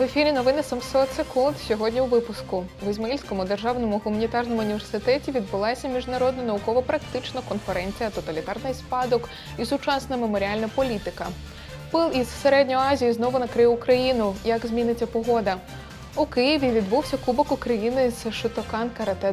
В ефірі новини 700 секунд. Сьогодні у випуску в Ізмаїльському державному гуманітарному університеті відбулася міжнародна науково-практична конференція Тоталітарний спадок і сучасна меморіальна політика. Пил із середньої Азії знову накриє Україну. Як зміниться погода? У Києві відбувся Кубок України з Шотокан Карате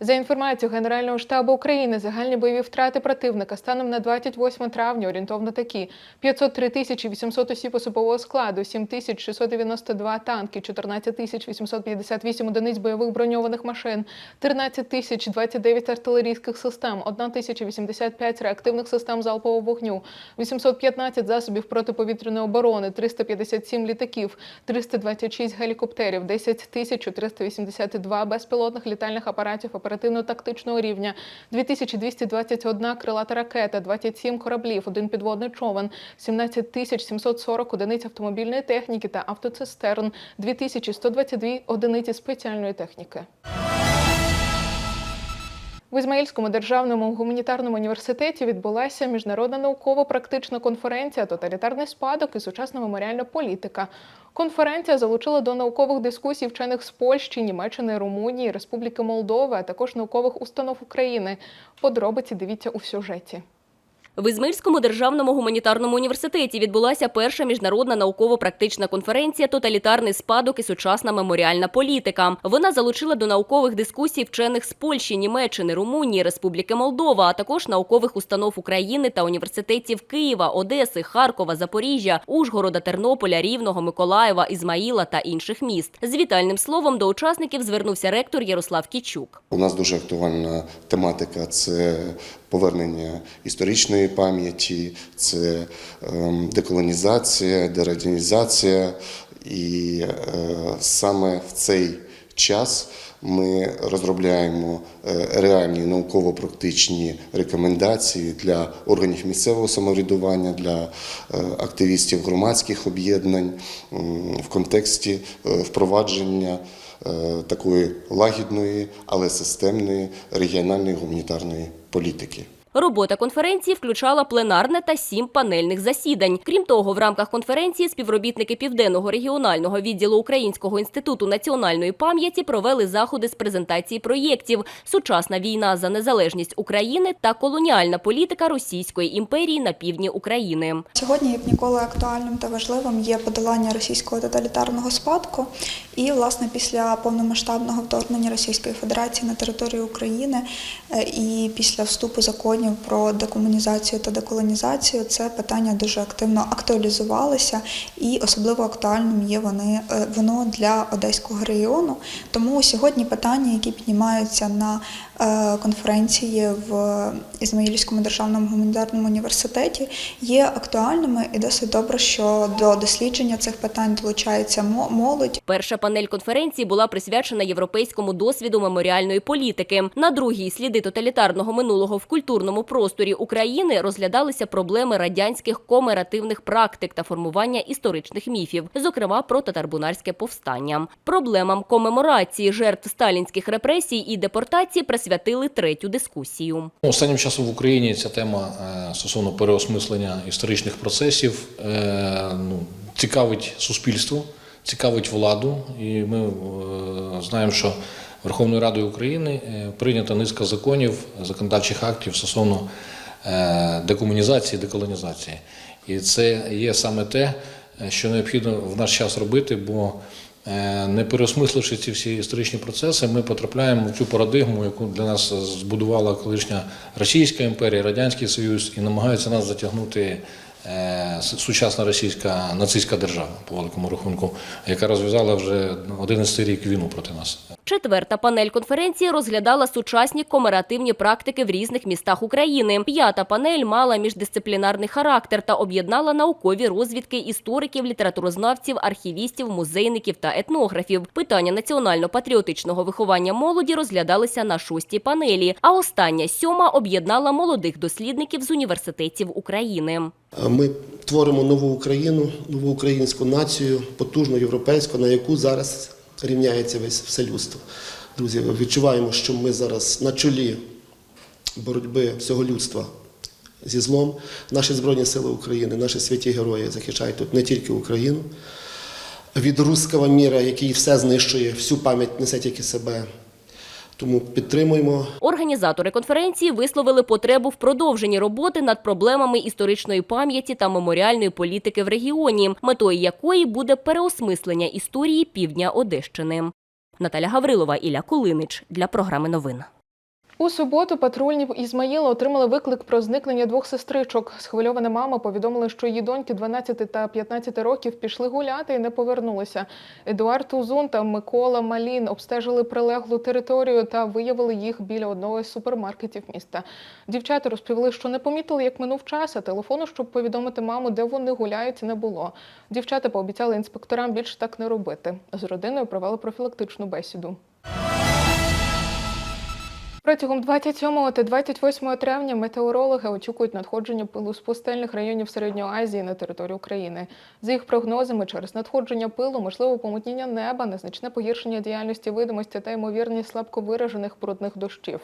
За інформацією Генерального штабу України, загальні бойові втрати противника станом на 28 травня орієнтовно такі: 503 тисячі 800 осіб особового складу, 7 тисяч 692 танки, 14 тисяч 858 одиниць бойових броньованих машин, 13 тисяч 29 артилерійських систем, 1 тисяча 85 реактивних систем залпового вогню, 815 засобів протиповітряної оборони, 357 літаків, 326 гелікоптерів, 10 тисяч 482 безпілотних літальних апаратів оперативно-тактичного рівня, 2221 крилата ракета, 27 кораблів, один підводний човен, 17 тисяч 740 одиниць автомобільної техніки та автоцистерн, 2122 одиниці спеціальної техніки. В Ізмаїльському державному гуманітарному університеті відбулася міжнародна науково-практична конференція Тоталітарний спадок і сучасна меморіальна політика. Конференція залучила до наукових дискусій вчених з Польщі, Німеччини, Румунії, Республіки Молдови, а також наукових установ України. Подробиці дивіться у сюжеті. В Ізмаїльському державному гуманітарному університеті відбулася перша міжнародна науково-практична конференція Тоталітарний спадок і сучасна меморіальна політика. Вона залучила до наукових дискусій вчених з Польщі, Німеччини, Румунії, Республіки Молдова, а також наукових установ України та університетів Києва, Одеси, Харкова, Запоріжжя, Ужгорода, Тернополя, Рівного, Миколаєва, Ізмаїла та інших міст. З вітальним словом до учасників звернувся ректор Ярослав Кічук. У нас дуже актуальна тематика це повернення історичної пам'яті, це ем, деколонізація, дерадянізація. І е, саме в цей час ми розробляємо е, реальні науково-практичні рекомендації для органів місцевого самоврядування, для е, активістів громадських об'єднань в контексті впровадження такої лагідної, але системної регіональної гуманітарної політики. Робота конференції включала пленарне та сім панельних засідань. Крім того, в рамках конференції співробітники Південного регіонального відділу Українського інституту національної пам'яті провели заходи з презентації проєктів Сучасна війна за незалежність України та колоніальна політика Російської імперії на півдні України. Сьогодні як ніколи актуальним та важливим є подолання російського тоталітарного спадку. І, власне, після повномасштабного вторгнення Російської Федерації на територію України е, і після вступу законів про декомунізацію та деколонізацію це питання дуже активно актуалізувалося, і особливо актуальним є вони е, воно для Одеського регіону. Тому сьогодні питання, які піднімаються на е, конференції в Ізмаїльському державному гуманітарному університеті, є актуальними і досить добре, що до дослідження цих питань долучається мо- молодь. Перша панель конференції була присвячена європейському досвіду меморіальної політики. На другій сліди тоталітарного минулого в культурному просторі України розглядалися проблеми радянських комеративних практик та формування історичних міфів, зокрема про татарбунарське повстання. Проблемам комеморації жертв сталінських репресій і депортації присвятили третю дискусію. Останнім часом в Україні ця тема е, стосовно переосмислення історичних процесів е, ну, цікавить суспільство, цікавить владу. І ми е, знаємо, що Верховною Радою України е, прийнята низка законів, законодавчих актів стосовно е, декомунізації, деколонізації. І це є саме те, що необхідно в наш час робити, бо Е, не переосмисливши ці всі історичні процеси, ми потрапляємо в цю парадигму, яку для нас збудувала колишня Російська імперія, Радянський Союз, і намагаються нас затягнути сучасна російська нацистська держава по великому рахунку, яка розв'язала вже 11 рік війну проти нас. Четверта панель конференції розглядала сучасні комеративні практики в різних містах України. П'ята панель мала міждисциплінарний характер та об'єднала наукові розвідки істориків, літературознавців, архівістів, музейників та етнографів. Питання національно-патріотичного виховання молоді розглядалися на шостій панелі. А остання сьома об'єднала молодих дослідників з університетів України. Ми творимо нову Україну, нову українську націю, потужну європейську, на яку зараз рівняється весь все людство. Друзі, відчуваємо, що ми зараз на чолі боротьби всього людства зі злом. Наші Збройні Сили України, наші святі герої захищають тут не тільки Україну. Від руского міра, який все знищує, всю пам'ять несе тільки себе. Тому підтримуємо Організатори конференції висловили потребу в продовженні роботи над проблемами історичної пам'яті та меморіальної політики в регіоні, метою якої буде переосмислення історії півдня Одещини. Наталя Гаврилова, Ілля Кулинич для програми новин. У суботу патрульні в Ізмаїла отримали виклик про зникнення двох сестричок. Схвильована мама повідомила, що її доньки 12 та 15 років пішли гуляти і не повернулися. Едуард Узун та Микола Малін обстежили прилеглу територію та виявили їх біля одного із супермаркетів міста. Дівчата розповіли, що не помітили, як минув час, а телефону, щоб повідомити маму, де вони гуляють, не було. Дівчата пообіцяли інспекторам більше так не робити. З родиною провели профілактичну бесіду. Протягом 27 та 28 травня метеорологи очікують надходження пилу з пустельних районів Середньої Азії на територію України. За їх прогнозами, через надходження пилу можливо помутніння неба, незначне погіршення діяльності видимості та ймовірність слабко виражених брудних дощів.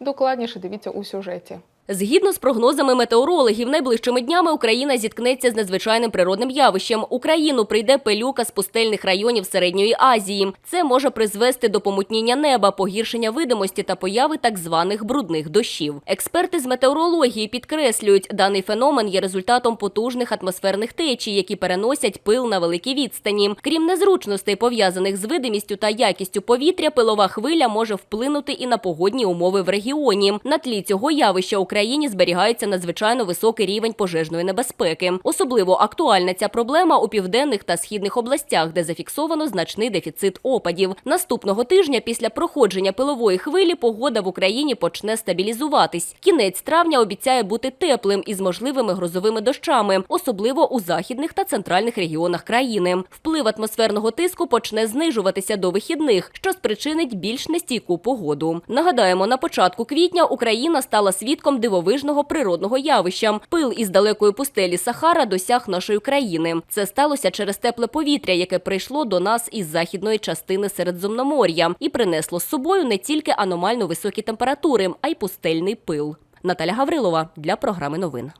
Докладніше дивіться у сюжеті. Згідно з прогнозами метеорологів, найближчими днями Україна зіткнеться з надзвичайним природним явищем. Україну прийде пилюка з пустельних районів Середньої Азії. Це може призвести до помутніння неба, погіршення видимості та появи так званих брудних дощів. Експерти з метеорології підкреслюють, даний феномен є результатом потужних атмосферних течій, які переносять пил на великі відстані. Крім незручностей, пов'язаних з видимістю та якістю повітря, пилова хвиля може вплинути і на погодні умови в регіоні. На тлі цього явища в Україні зберігається надзвичайно високий рівень пожежної небезпеки. Особливо актуальна ця проблема у південних та східних областях, де зафіксовано значний дефіцит опадів. Наступного тижня після проходження пилової хвилі погода в Україні почне стабілізуватись. Кінець травня обіцяє бути теплим із можливими грозовими дощами, особливо у західних та центральних регіонах країни. Вплив атмосферного тиску почне знижуватися до вихідних, що спричинить більш нестійку погоду. Нагадаємо, на початку квітня Україна стала свідком дивовижного природного явища. Пил із далекої пустелі Сахара досяг нашої країни. Це сталося через тепле повітря, яке прийшло до нас із західної частини Середземномор'я і принесло з собою не тільки аномально високі температури, а й пустельний пил. Наталя Гаврилова для програми новин.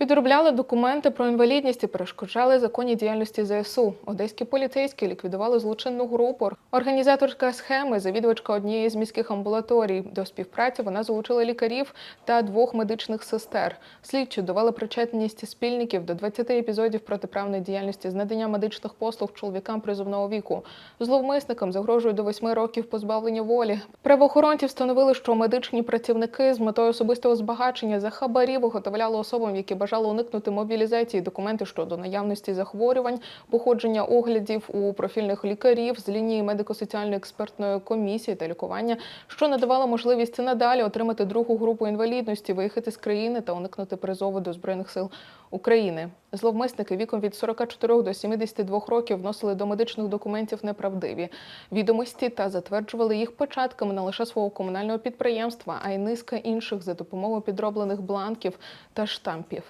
Підробляли документи про інвалідність і перешкоджали законній діяльності ЗСУ. Одеські поліцейські ліквідували злочинну групу. Організаторська схеми, завідувачка однієї з міських амбулаторій. До співпраці вона залучила лікарів та двох медичних сестер. Слідчі довели причетність спільників до 20 епізодів протиправної діяльності з надання медичних послуг чоловікам призовного віку. Зловмисникам загрожує до 8 років позбавлення волі. Правоохоронці встановили, що медичні працівники з метою особистого збагачення за хабарі виготовляли особам, які бажали уникнути мобілізації, документи щодо наявності захворювань, походження оглядів у профільних лікарів з лінії медико-соціальної експертної комісії та лікування, що надавало можливість надалі отримати другу групу інвалідності, виїхати з країни та уникнути призову до збройних сил України. Зловмисники віком від 44 до 72 років вносили до медичних документів неправдиві відомості та затверджували їх печатками не лише свого комунального підприємства, а й низка інших за допомогою підроблених бланків та штампів.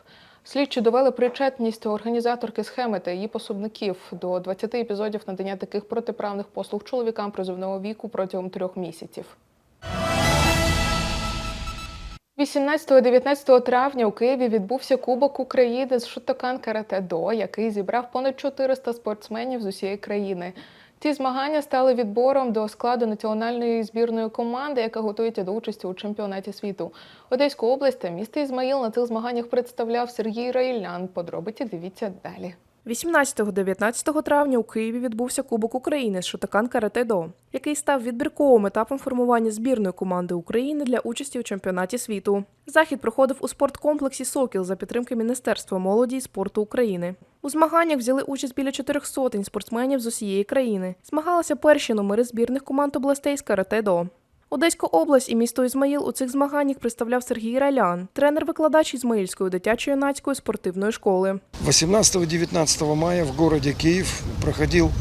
Слідчі довели причетність організаторки схеми та її пособників до 20 епізодів надання таких протиправних послуг чоловікам призовного віку протягом трьох місяців. 18-19 травня у Києві відбувся Кубок України з шотокан карате до, який зібрав понад 400 спортсменів з усієї країни. Ці змагання стали відбором до складу національної збірної команди, яка готується до участі у чемпіонаті світу. Одеську область та місто Ізмаїл на цих змаганнях представляв Сергій Раїлян. Подробиці дивіться далі. 18-19 травня у Києві відбувся Кубок України з Шотакан Карате До, який став відбірковим етапом формування збірної команди України для участі у чемпіонаті світу. Захід проходив у спорткомплексі Сокіл за підтримки Міністерства молоді і спорту України. У змаганнях взяли участь біля чотирьох сотень спортсменів з усієї країни. Змагалися перші номери збірних команд областей з карате до. Одеську область і місто Ізмаїл у цих змаганнях представляв Сергій Ралян, тренер-викладач Ізмаїльської дитячо-юнацької спортивної школи. 18-19 мая в городе Киев проходил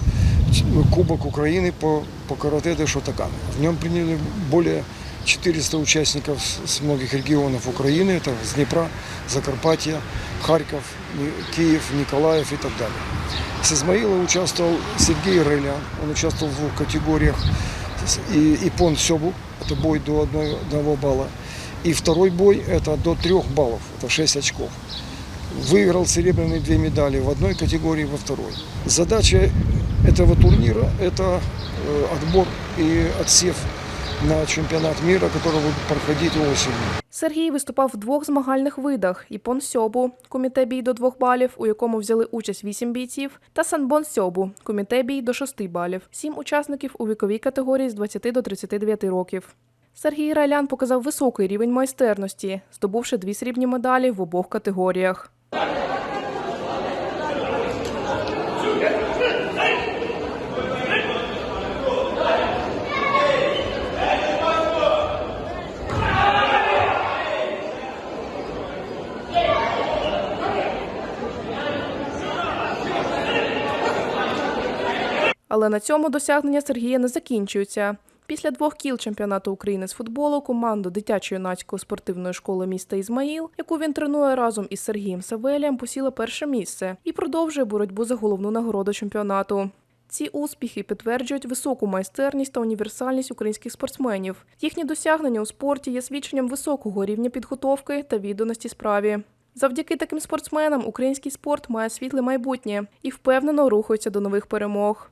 Кубок Украины по, по карате де Шотакан. В нем приняли более 400 участников с с многих регионов Украины. Это с Днепра, Закарпатья, Харьков, Ни- Киев, Николаев и так далее. С Измаила участвовал Сергей Релян. Он участвовал в двух категориях. С- И, и пон сёбу, это бой до одной- одного балла. И второй бой это до трех баллов, это 6 очков выиграл серебряные две медали в одной категории, во второй. Задача этого турнира – это э, отбор и отсев на чемпионат мира, который будет проходить осенью. Сергій виступав в двох змагальних видах: іпон сьобу, коміте бій до двох балів, у якому взяли участь вісім бійців, та санбон сьобу, коміте бій до шести балів, сім учасників у віковій категорії з 20 до 39 років. Сергій Райлян показав високий рівень майстерності, здобувши дві срібні медалі в обох категоріях. На цьому досягнення Сергія не закінчуються. Після двох кіл чемпіонату України з футболу команду дитячо-юнацької спортивної школи міста Ізмаїл, яку він тренує разом із Сергієм Савелієм, посіла перше місце і продовжує боротьбу за головну нагороду чемпіонату. Ці успіхи підтверджують високу майстерність та універсальність українських спортсменів. Їхні досягнення у спорті є свідченням високого рівня підготовки та відданості справі. Завдяки таким спортсменам український спорт має світле майбутнє і впевнено рухається до нових перемог.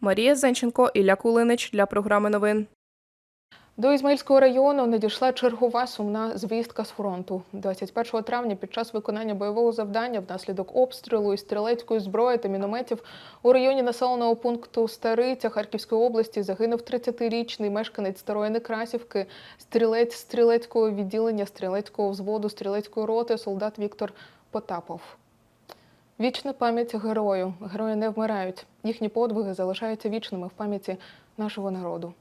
Марія Зенченко, Ілля Кулинич для програми новин. До Ізмаїльського району надійшла чергова сумна звістка з фронту. 21 травня під час виконання бойового завдання внаслідок обстрілу із стрілецької зброї та мінометів у районі населеного пункту Стариця Харківської області загинув 30-річний мешканець Старої Некрасівки, стрілець стрілецького відділення стрілецького взводу стрілецької роти, солдат Віктор Потапов. Вічна пам'ять герою. Герої не вмирають. Їхні подвиги залишаються вічними в пам'яті нашого народу.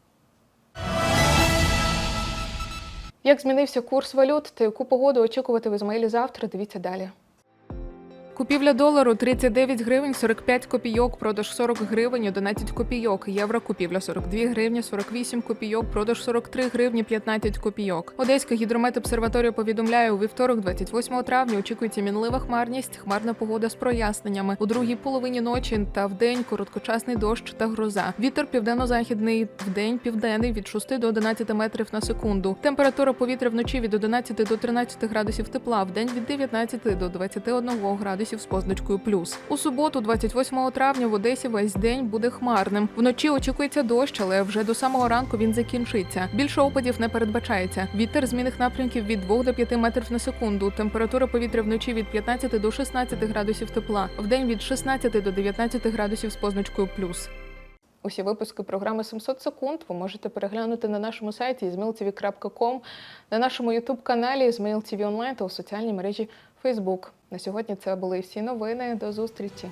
Як змінився курс валют та яку погоду очікувати в Ізмаїлі завтра, дивіться далі. Купівля долару 39 гривень 45 копійок, продаж 40 гривень 11 копійок. Євро купівля 42 гривні 48 копійок, продаж 43 гривні 15 копійок. Одеська гідрометобсерваторія повідомляє, у вівторок, 28 травня, очікується мінлива хмарність, хмарна погода з проясненнями. У другій половині ночі та вдень короткочасний дощ та гроза. Вітер південно-західний, вдень південний від 6 до 11 метрів на секунду. Температура повітря вночі від 11 до 13 градусів тепла, вдень від 19 до 21 градусів з позначкою плюс. У суботу, 28 травня, в Одесі весь день буде хмарним. Вночі очікується дощ, але вже до самого ранку він закінчиться. Більше опадів не передбачається. Вітер змінних напрямків від 2 до 5 метрів на секунду. Температура повітря вночі від 15 до 16 градусів тепла, вдень від 16 до 19 градусів з позначкою плюс. Усі випуски програми 700 секунд ви можете переглянути на нашому сайті izmailtv.com, на нашому ютуб-каналі Izmail TV Online та у соціальній мережі Facebook. На сьогодні це були всі новини. До зустрічі!